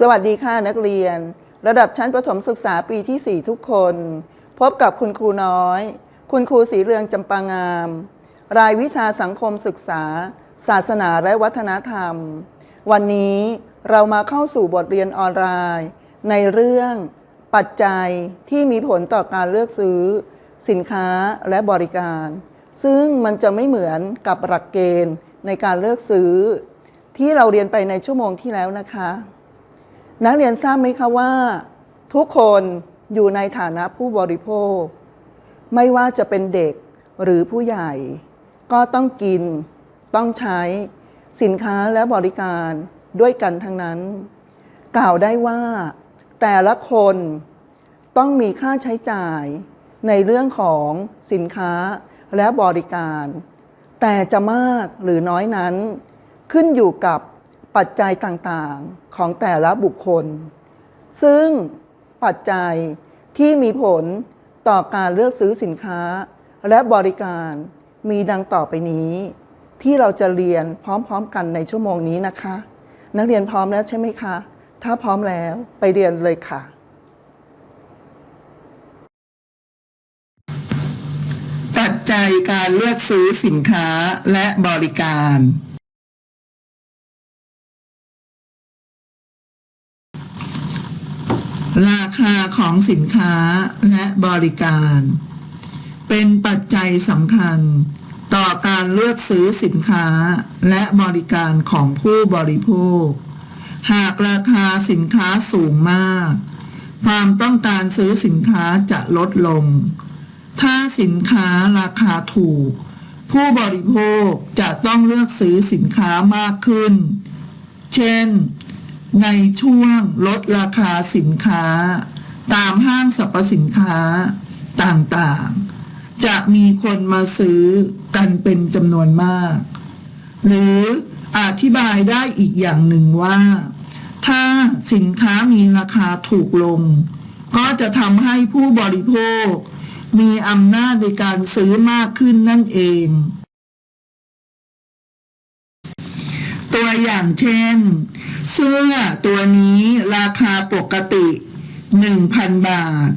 สวัสดีค่ะนักเรียน ระดับชั้นประถมศึกษาปีที่ 4 ทุกคน พบกับคุณครูน้อย คุณครูสีเรืองจำปางาม รายวิชาสังคมศึกษา ศาสนาและวัฒนธรรม วันนี้เรามาเข้าสู่บทเรียนออนไลน์ ในเรื่อง ปัจจัยที่มีผลต่อการเลือกซื้อ สินค้าและบริการ ซึ่งมันจะไม่เหมือนกับหลักเกณฑ์ในการเลือกซื้อ ที่เราเรียนไปในชั่วโมงที่แล้วนะคะ นักเรียนทราบไหมคะว่า ทุกคนอยู่ในฐานะผู้บริโภค ไม่ว่าจะเป็นเด็กหรือผู้ใหญ่ ก็ต้องกิน ต้องใช้สินค้าและบริการด้วยกันทั้งนั้น กล่าวได้ว่า แต่ละคนต้องมีค่าใช้จ่ายในเรื่องของสินค้าและบริการ แต่จะมากหรือน้อยนั้น ขึ้นอยู่กับ ปัจจัยต่างๆของแต่ละบุคคล ซึ่งปัจจัยที่มีผลต่อการเลือกซื้อสินค้า และบริการมีดังต่อไปนี้ ที่เราจะเรียนพร้อมๆกันในชั่วโมงนี้นะคะ นักเรียนพร้อมแล้วใช่ไหมคะ ถ้าพร้อมแล้วไปเรียนเลยค่ะ ปัจจัยการเลือกซื้อสินค้าและบริการ ราคาของสินค้าและบริการ เป็นปัจจัยสำคัญ ต่อการเลือกซื้อสินค้าและบริการของผู้บริโภค หากราคาสินค้าสูงมาก ความต้องการซื้อสินค้าจะลดลง ถ้าสินค้าราคาถูก ผู้บริโภคจะต้องเลือกซื้อสินค้ามากขึ้น เช่น ในช่วงลดราคาสินค้า ตามห้างสรรพสินค้าต่างๆ จะมีคนมาซื้อกันเป็นจำนวนมาก หรืออธิบายได้อีกอย่างหนึ่งว่า ถ้าสินค้ามีราคาถูกลง ก็จะทำให้ผู้บริโภค มีอำนาจในการซื้อมากขึ้นนั่นเอง ตัวอย่างเช่น เสื้อตัวนี้ราคาปกติ 1,000 บาท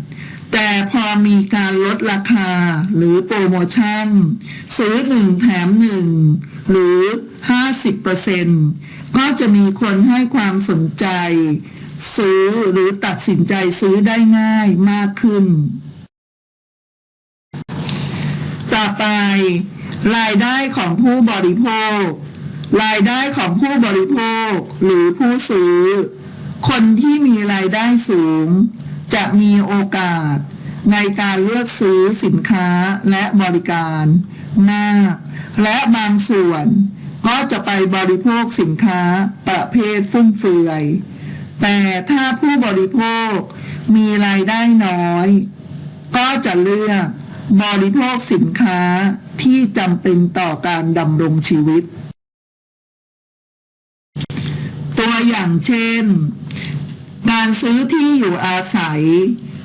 แต่พอมีการลดราคาหรือโปรโมชั่น ซื้อ 1 แถม 1 หรือ 50%ก็จะมีคนให้ความสนใจ ซื้อหรือตัดสินใจซื้อได้ง่ายมากขึ้น ต่อไป รายได้ของผู้บริโภค รายได้ของผู้บริโภคหรือผู้ซื้อ คนที่มีรายได้สูง จะมีโอกาสในการเลือกซื้อสินค้าและบริการมากและบางส่วนก็จะไปบริโภคสินค้าประเภทฟุ่มเฟือย แต่ถ้าผู้บริโภคมีรายได้น้อย ก็จะเลือกบริโภคสินค้าที่จำเป็นต่อการดำรงชีวิต ตัวอย่างเช่น การซื้อที่อยู่อาศัย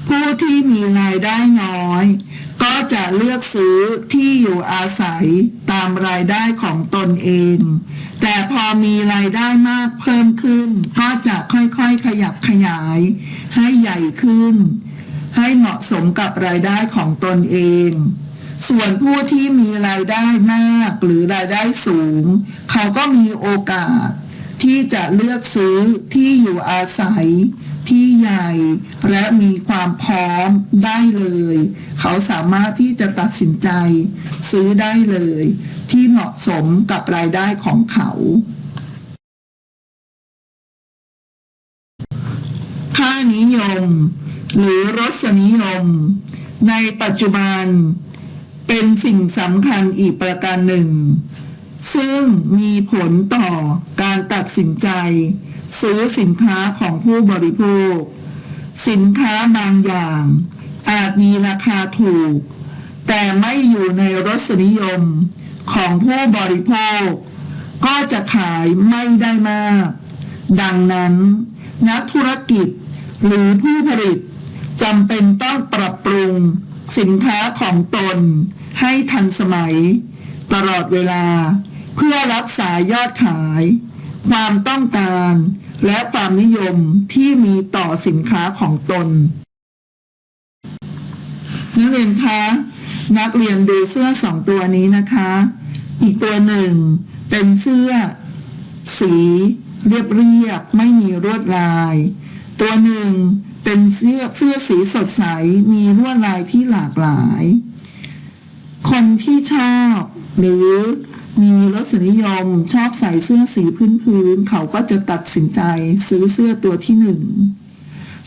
ผู้ที่มีรายได้น้อย ก็จะเลือกซื้อที่อยู่อาศัยตามรายได้ของตนเอง แต่พอมีรายได้มากเพิ่มขึ้น ก็จะค่อยๆขยับขยาย ให้ใหญ่ขึ้น ให้เหมาะสมกับรายได้ของตนเองส่วนผู้ที่มีรายได้มากหรือรายได้สูง เขาก็มีโอกาส ที่จะเลือกซื้อที่อยู่อาศัยที่ใหญ่และมีความพร้อมได้เลย เขาสามารถที่จะตัดสินใจ ซื้อได้เลย ที่เหมาะสมกับรายได้ของเขา ค่านิยม หรือรสนิยม ในปัจจุบัน เป็นสิ่งสำคัญอีกประการหนึ่ง ซึ่งมีผลต่อการตัดสินใจ ซื้อสินค้าของผู้บริโภค สินค้าบางอย่าง อาจมีราคาถูก แต่ไม่อยู่ในรสนิยมของผู้บริโภค ก็จะขายไม่ได้มาก ดังนั้น นักธุรกิจหรือผู้ผลิตจำเป็นต้องปรับปรุงสินค้าของตนให้ทันสมัย ตลอดเวลา เพื่อรักษายอดขาย ความต้องการ และความนิยมที่มีต่อสินค้าของตน นักเรียนคะนักเรียนดูเสื้อสองตัวนี้นะคะ อีกตัวหนึ่ง เป็นเสื้อ สี เรียบเรียบไม่มีลวดลาย ตัวหนึ่งเป็นเสื้อเสื้อสีสดใสมีลวดลายที่หลากหลาย คนที่ชอบหรือ มีรสนิยมชอบใส่เสื้อสีพื้นๆเขาก็จะตัดสินใจซื้อเสื้อตัวที่หนึ่ง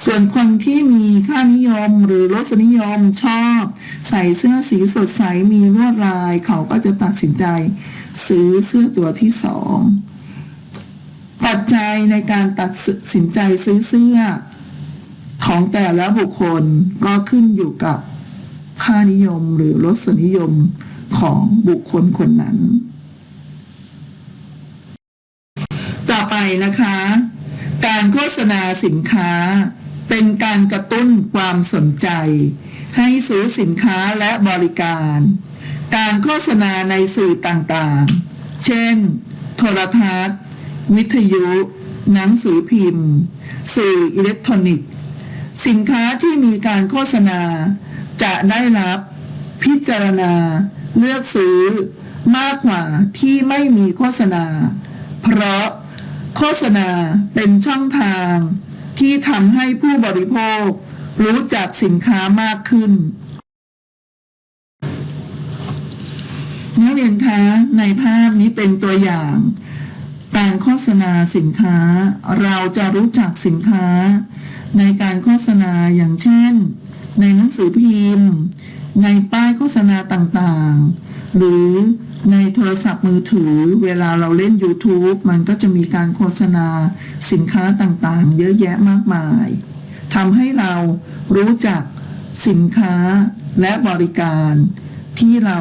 ส่วนคนที่มีค่านิยมหรือรสนิยมชอบ ใส่เสื้อสีสดใสมีลวดลาย เขาก็จะตัดสินใจ ซื้อเสื้อตัวที่สองปัจจัยในการตัดสินใจซื้อเสื้อ ของแต่ละบุคคลก็ขึ้นอยู่กับค่านิยมหรือรสนิยมของบุคคลคนนั้น ต่อไป นะคะ การโฆษณาสินค้า เป็นการกระตุ้นความสนใจ ให้ซื้อสินค้าและบริการ การโฆษณาในสื่อต่างๆ เช่น โทรทัศน์ วิทยุ หนังสือพิมพ์ สื่ออิเล็กทรอนิกส์ สินค้าที่มีการโฆษณาจะได้รับพิจารณา เลือกซื้อมากกว่าที่ไม่มีโฆษณา เพราะ โฆษณาเป็นช่องทางที่ทำให้ผู้บริโภค รู้จักสินค้ามากขึ้น นักเรียนคะในภาพนี้เป็นตัวอย่างการโฆษณาสินค้าเราจะรู้จักสินค้า ในการโฆษณาอย่างเช่น ในหนังสือพิมพ์ ในป้ายโฆษณาต่างๆ หรือ ในโทรศัพท์มือถือ เวลาเราเล่น YouTube มันก็จะมีการโฆษณาสินค้าต่างๆ เยอะแยะมากมายทำให้เรารู้จักสินค้าและบริการที่เรา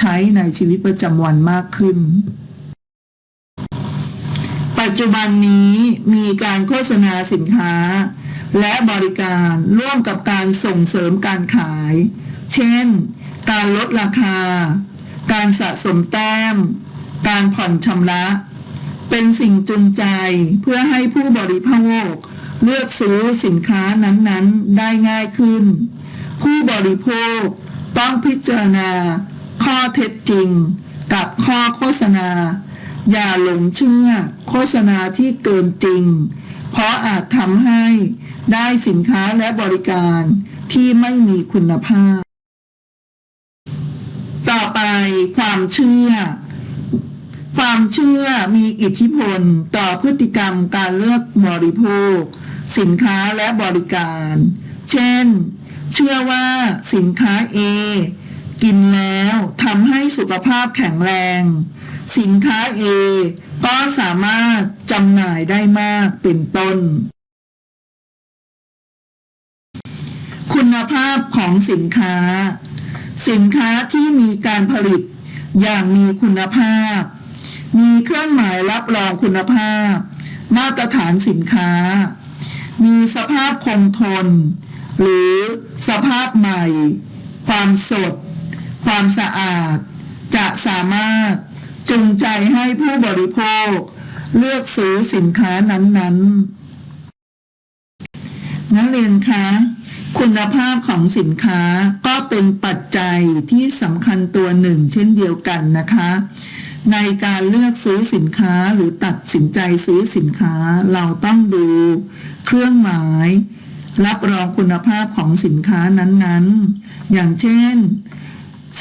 ใช้ในชีวิตประจำวันมากขึ้น ปัจจุบันนี้มีการโฆษณาสินค้า และบริการร่วมกับการส่งเสริมการขาย เช่น การลดราคา การสะสมแต้ม การผ่อนชำระ เป็นสิ่งจูงใจเพื่อให้ผู้บริโภค เลือกซื้อสินค้านั้นๆ ได้ง่ายขึ้น ผู้บริโภคต้องพิจารณา ข้อเท็จจริง กับข้อโฆษณา อย่าหลงเชื่อ โฆษณาที่เกินจริง เพราะอาจทำให้ได้สินค้าและบริการที่ไม่มีคุณภาพ ไปความเชื่อ ความเชื่อมีอิทธิพลต่อพฤติกรรมการเลือกบริโภค สินค้าและบริการ เช่น เชื่อว่าสินค้า A กินแล้วทำให้สุขภาพแข็งแรง สินค้า A ก็สามารถจำหน่ายได้มากเป็นต้น คุณภาพของสินค้า สินค้าที่มีการผลิตอย่างมีคุณภาพ มีเครื่องหมายรับรองคุณภาพ มาตรฐานสินค้า มีสภาพคงทน หรือสภาพใหม่ ความสด ความสะอาด จะสามารถจูงใจให้ผู้บริโภค เลือกซื้อสินค้านั้นๆ นักเรียนคะ คุณภาพของสินค้าก็เป็นปัจจัยที่สำคัญตัวหนึ่ง เช่นเดียวกันนะคะ ในการเลือกซื้อสินค้าหรือตัดสินใจซื้อสินค้าเราต้องดูเครื่องหมาย รับรองคุณภาพของสินค้านั้นๆ อย่างเช่น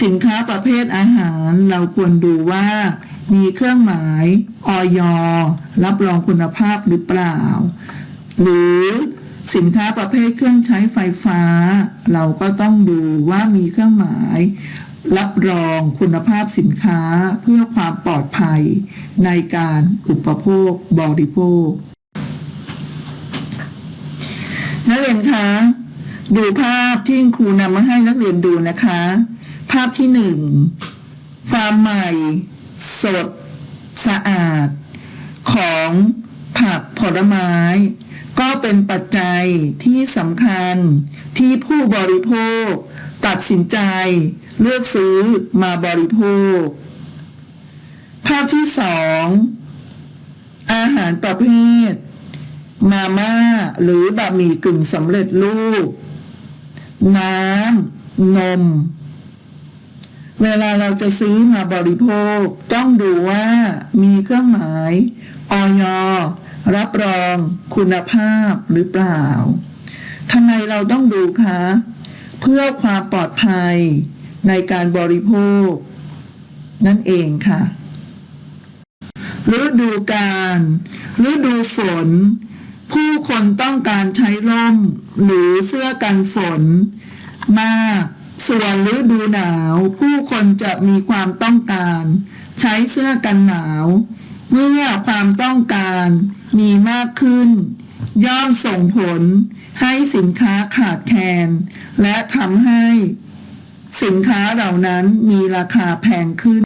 สินค้าประเภทอาหารเราควรดูว่ามีเครื่องหมายออยรับรองคุณภาพหรือเปล่า หรือ สินค้าประเภทเครื่องใช้ไฟฟ้า เราก็ต้องดูว่ามีเครื่องหมาย รับรองคุณภาพสินค้าเพื่อความปลอดภัย ในการอุปโภคบริโภค นักเรียนคะดูภาพที่ครูนำมาให้นักเรียนดูนะคะ ภาพที่หนึ่งความใหม่ สด สะอาด ของผักผลไม้ ก็เป็นปัจจัยที่สำคัญที่ผู้บริโภค ตัดสินใจ เลือกซื้อมาบริโภค ภาพที่สองอาหารประเภท มาม่าหรือบะหมี่กึ่งสำเร็จรูป น้ำ นม เวลาเราจะซื้อมาบริโภค ต้องดูว่ามีเครื่องหมายออย รับรองคุณภาพหรือเปล่าทำไมเราต้องดูคะ เพื่อความปลอดภัยในการบริโภค นั่นเองค่ะฤดูกาลฤดูฝน ผู้คนต้องการใช้ร่ม หรือเสื้อกันฝน มากส่วนฤดูหนาว ผู้คนจะมีความต้องการ ใช้เสื้อกันหนาว เมื่อความต้องการ มีมากขึ้น ย่อมส่งผลให้สินค้าขาดแคลนและทำให้สินค้าเหล่านั้นมีราคาแพงขึ้น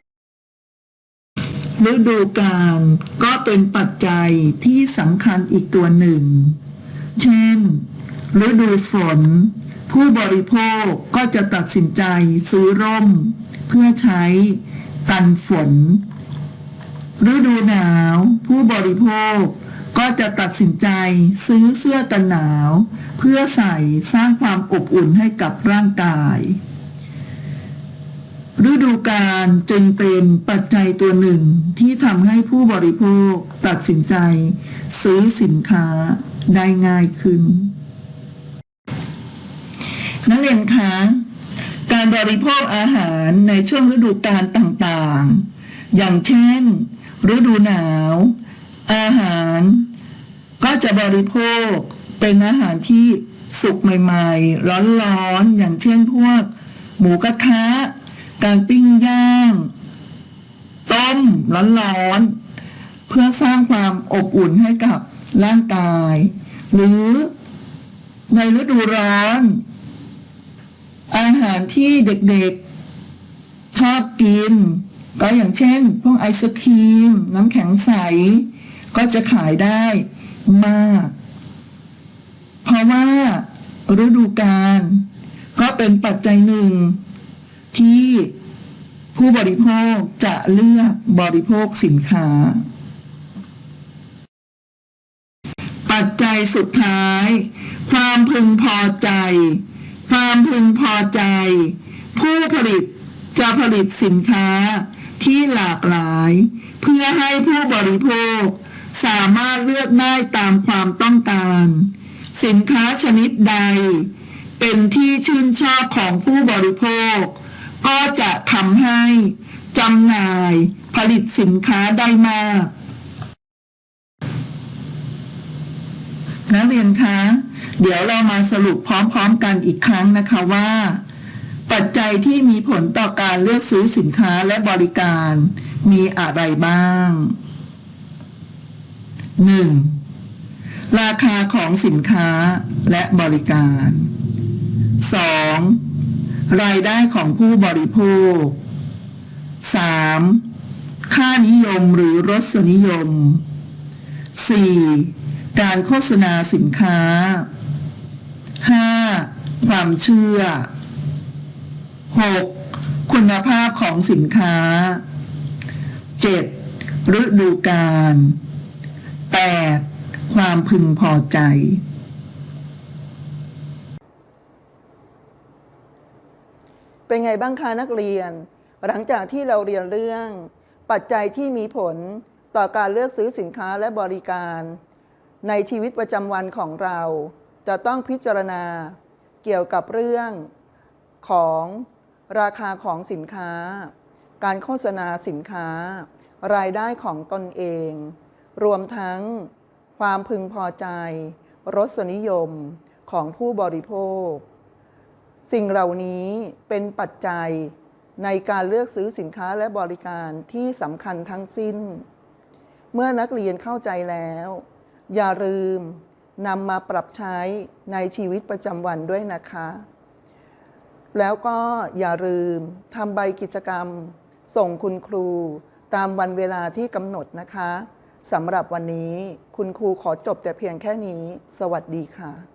ฤดูกาลก็เป็นปัจจัยที่สำคัญอีกตัวหนึ่ง เช่น ฤดูฝน ผู้บริโภคก็จะตัดสินใจซื้อร่ม เพื่อใช้กันฝน ฤดูหนาว ผู้บริโภค ก็จะตัดสินใจซื้อเสื้อกันหนาว เพื่อใส่สร้างความอบอุ่นให้กับร่างกาย ฤดูกาลจึงเป็นปัจจัยตัวหนึ่งที่ทำให้ผู้บริโภคตัดสินใจ ซื้อสินค้าได้ง่ายขึ้น นักเรียนคะการบริโภคอาหารในช่วงฤดูกาลต่างๆ อย่างเช่น ฤดูหนาว อาหารก็จะบริโภคเป็นอาหารที่สุกใหม่ๆ ร้อนๆ อย่างเช่นพวก หมูกระทะ การปิ้งย่าง ต้มร้อนๆ เพื่อสร้างความอบอุ่นให้กับร่างกาย หรือในฤดูร้อน อาหารที่เด็กๆชอบกิน ก็อย่างเช่น พวกไอศครีม น้ำแข็งใส ก็จะขายได้มาก เพราะว่าฤดูกาลก็เป็นปัจจัยหนึ่ง ที่ผู้บริโภคจะเลือกบริโภคสินค้า ปัจจัยสุดท้าย ความพึงพอใจ ความพึงพอใจ ผู้ผลิตจะผลิตสินค้าที่หลากหลาย เพื่อให้ผู้บริโภค สามารถเลือกได้ตามความต้องการ สินค้าชนิดใด เป็นที่ชื่นชอบของผู้บริโภค ก็จะทำให้จำหน่ายผลิตสินค้าได้มากนักเรียนคะ เดี๋ยวเรามาสรุปพร้อมๆกันอีกครั้งนะคะว่า ปัจจัยที่มีผลต่อการเลือกซื้อสินค้าและบริการมีอะไรบ้าง 1. ราคาของสินค้าและบริการ 2. รายได้ของผู้บริโภค 3. ค่านิยมหรือรสนิยม 4. การโฆษณาสินค้า 5. ความเชื่อ 6. คุณภาพของสินค้า 7. ฤดูกาล 8. ความพึงพอใจ เป็นไงบ้างคะนักเรียน หลังจากที่เราเรียนเรื่อง ปัจจัยที่มีผลต่อการเลือกซื้อสินค้าและบริการ ในชีวิตประจำวันของเรา จะต้องพิจารณาเกี่ยวกับเรื่องของราคาของสินค้า การโฆษณาสินค้ารายได้ของตนเอง รวมทั้งความพึงพอใจ รสนิยมของผู้บริโภค สิ่งเหล่านี้เป็นปัจจัยในการเลือกซื้อสินค้าและบริการที่สำคัญทั้งสิ้น เมื่อนักเรียนเข้าใจแล้ว อย่าลืมนำมาปรับใช้ในชีวิตประจำวันด้วยนะคะ แล้วก็อย่าลืมทำใบกิจกรรม ส่งคุณครูตามวันเวลาที่กำหนดนะคะ สำหรับวันนี้คุณครูขอจบแต่เพียงแค่นี้ สวัสดีค่ะ